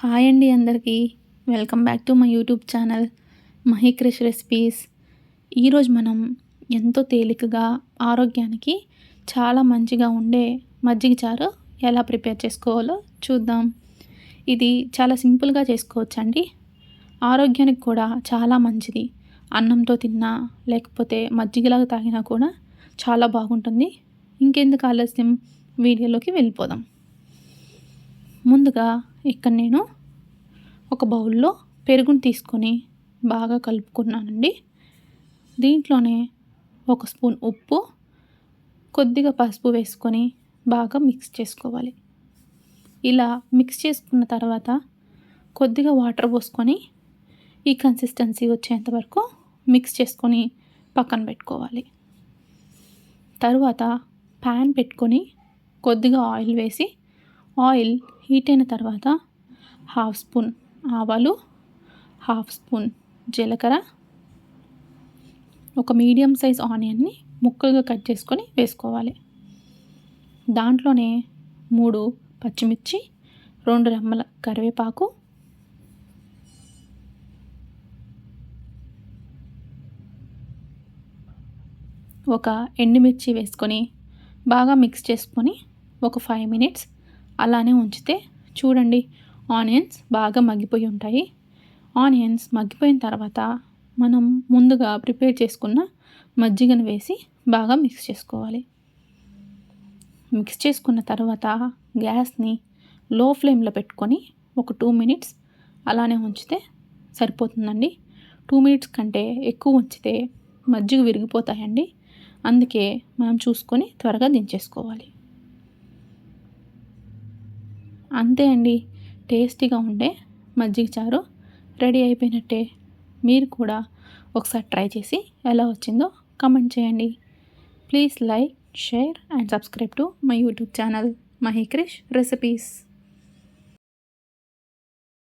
Hi అండి అందరికీ. Welcome back to my YouTube channel Mahikrish recipes. ఈరోజు మనం ఎంతో తేలికగా ఆరోగ్యానికి చాలా మంచిగా ఉండే మజ్జిగ చారు ఎలా ప్రిపేర్ చేసుకోవాలో చూద్దాం. ఇది చాలా సింపుల్గా చేసుకోవచ్చండి. ఆరోగ్యానికి కూడా చాలా మంచిది. అన్నంతో తిన్నా లేకపోతే మజ్జిగలాగా తాగినా కూడా చాలా బాగుంటుంది. ఇంకెందుకు ఆలస్యం? వీడియోలోకి వెళ్ళిపోదాం. ముందుగా ఇక్కడ నేను ఒక బౌల్లో పెరుగుని తీసుకొని బాగా కలుపుకున్నానండి. దీంట్లోనే ఒక స్పూన్ ఉప్పు కొద్దిగా పసుపు వేసుకొని బాగా మిక్స్ చేసుకోవాలి. ఇలా మిక్స్ చేసుకున్న తర్వాత కొద్దిగా వాటర్ పోసుకొని ఈ కన్సిస్టెన్సీ వచ్చేంత వరకు మిక్స్ చేసుకొని పక్కన పెట్టుకోవాలి. తరువాత ప్యాన్ పెట్టుకొని కొద్దిగా ఆయిల్ వేసి ఆయిల్ హీట్ అయిన తర్వాత హాఫ్ స్పూన్ ఆవాలు హాఫ్ స్పూన్ జీలకర్ర ఒక మీడియం సైజ్ ఆనియన్ని ముక్కలుగా కట్ చేసుకొని వేసుకోవాలి. దాంట్లోనే మూడు పచ్చిమిర్చి రెండు రెమ్మల కరివేపాకు ఒక ఎండుమిర్చి వేసుకొని బాగా మిక్స్ చేసుకొని ఒక ఫైవ్ మినిట్స్ అలానే ఉంచితే చూడండి ఆనియన్స్ బాగా మగ్గిపోయి ఉంటాయి. ఆనియన్స్ మగ్గిపోయిన తర్వాత మనం ముందుగా ప్రిపేర్ చేసుకున్న మజ్జిగను వేసి బాగా మిక్స్ చేసుకోవాలి. మిక్స్ చేసుకున్న తర్వాత గ్యాస్ని లో ఫ్లేమ్లో పెట్టుకొని ఒక టూ మినిట్స్ అలానే ఉంచితే సరిపోతుందండి. టూ మినిట్స్ కంటే ఎక్కువ ఉంచితే మజ్జిగ విరిగిపోతాయండి. అందుకే మనం చూసుకొని త్వరగా దించేసుకోవాలి. అంతే అండి. టేస్టీగా ఉండే మజ్జిగ చారు రెడీ అయిపోయినట్టే. మీరు కూడా ఒకసారి ట్రై చేసి ఎలా వచ్చిందో కమెంట్ చేయండి. Please like share and subscribe to my YouTube channel Mahi Krish recipes.